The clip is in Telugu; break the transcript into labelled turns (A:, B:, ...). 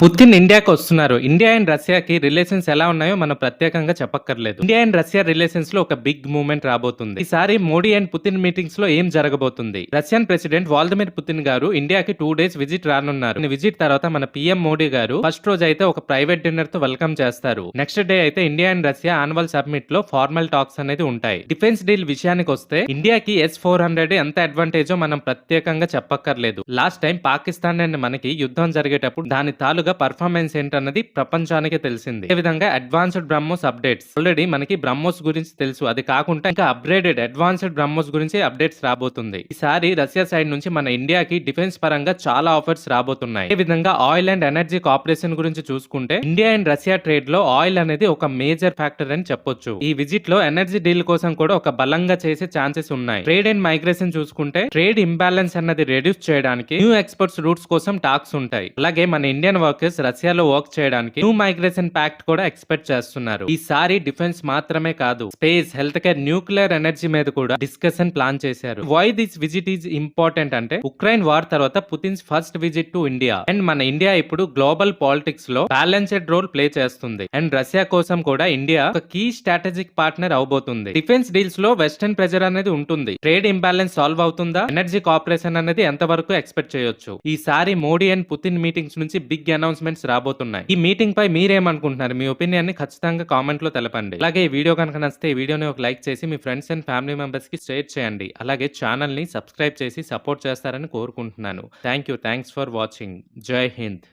A: పుతిన్ ఇండియాకి వస్తున్నారు. ఇండియా అండ్ రష్యాకి రిలేషన్స్ ఎలా ఉన్నాయో మనం ప్రత్యేకంగా చెప్పక్కర్లేదు. ఇండియా అండ్ రష్యా రిలేషన్స్లో ఒక బిగ్ మూవ్‌మెంట్ రాబోతుంది. ఈసారి మోడీ అండ్ పుతిన్ మీటింగ్స్లో ఏం జరగబోతుంది? రష్యన్ ప్రెసిడెంట్ వాల్దిమిర్ పుతిన్ గారు ఇండియాకి టూ డేస్ విజిట్ రానున్నారు. విజిట్ తర్వాత మన పీఎం మోడీ గారు ఫస్ట్ రోజు అయితే ఒక ప్రైవేట్ డిన్నర్తో వెల్కమ్ చేస్తారు. నెక్స్ట్ డే అయితే ఇండియా అండ్ రష్యా యాన్యువల్ సబ్మిట్లో ఫార్మల్ టాక్స్ అనేది ఉంటాయి. డిఫెన్స్ డీల్ విషయానికి వస్తే ఇండియాకి ఎస్ ఫోర్ హండ్రెడ్ ఎంత అడ్వాంటేజో మనం ప్రత్యేకంగా చెప్పక్కర్లేదు. లాస్ట్ టైం పాకిస్తాన్ అండ్ మనకి యుద్ధం జరిగేటప్పుడు దాని తాలూగా పర్ఫార్మెన్స్ ఏంటన్నది ప్రపంచానికి తెలిసింది. అదే విధంగా అడ్వాన్స్డ్ బ్రహ్మోస్ అప్డేట్స్ ఆల్రెడీ మనకి బ్రహ్మోస్ గురించి తెలుసు. అది కాకుండా ఇంకా అప్గ్రేడెడ్ అడ్వాన్స్డ్ బ్రహ్మోస్ గురించి అప్డేట్స్ రాబోతుంది. ఈసారి రష్యా సైడ్ నుంచి మన ఇండియాకి డిఫెన్స్ పరంగా చాలా ఆఫర్స్ రాబోతున్నాయి. అదే విధంగా ఆయిల్ అండ్ ఎనర్జీ కార్పొరేషన్ గురించి చూసుకుంటే ఇండియా అండ్ రష్యా ట్రేడ్లో ఆయిల్ అనేది ఒక మేజర్ ఫ్యాక్టర్ అని చెప్పొచ్చు. ఈ విజిట్లో ఎనర్జీ డీల్ కోసం కూడా ఒక బలంగా చేసే ఛాన్సెస్ ఉన్నాయి. ట్రేడ్ అండ్ మైగ్రేషన్ చూసుకుంటే ట్రేడ్ ఇంబ్యాలెన్స్ అన్నది రెడ్యూస్ చేయడానికి న్యూ ఎక్స్పోర్ట్స్ రూట్స్ కోసం టాక్స్ ఉంటాయి. అలాగే మన ఇండియన్ వర్కర్స్ రష్యాలో వర్క్ చేయడానికి న్యూ మైగ్రేషన్ ప్యాక్ట్ కూడా ఎక్స్పెక్ట్ చేస్తున్నారు. ఈసారి డిఫెన్స్ మాత్రమే కాదు space health care nuclear energy మీద కూడా డిస్కషన్ ప్లాన్ చేశారు. Why this visit is important అంటే ఉక్రెయిన్ వార్ తర్వాత Putin's first visit to India and మన ఇండియా ఇప్పుడు గ్లోబల్ పాలిటిక్స్లో బ్యాలెన్స్డ్ రోల్ ప్లే చేస్తుంది. అండ్ రష్యా కోసం కూడా ఇండియా ఒక కీ స్ట్రాటజిక్ పార్ట్నర్ అవబోతుంది. డిఫెన్స్ డీల్స్లో వెస్టర్న్ ప్రెజర్ అనేది ఉంటుంది. ట్రేడ్ ఇంబ్యాలెన్స్ సాల్వ్ అవుతుందా ఎనర్జీ కార్పొరేషన్ అనేది ఎంత వరకు ఎక్స్పెక్ట్ చేయొచ్చు. ఈసారి మోడీ అండ్ పుతిన్ మీటింగ్స్ నుంచి బిగ్ అనౌన్స్మెంట్స్ రాబోతున్నాయి. ఈ మీటింగ్ పై మీరేమనుకుంటున్నారు? మీ ఒపీనియన్ని ఖచ్చితంగా కామెంట్లో తెలపండి. అలాగే ఈ వీడియో కనుక నచ్చితే ఈ వీడియోని ఒక లైక్ చేసి మీ ఫ్రెండ్స్ అండ్ ఫ్యామిలీ మెంబర్స్కి షేర్ చేయండి. అలాగే ఛానల్ని సబ్స్క్రైబ్ చేసి సపోర్ట్ చేస్తారని కోరుకుంటున్నాను. Thank you thanks for watching. జై హింద్.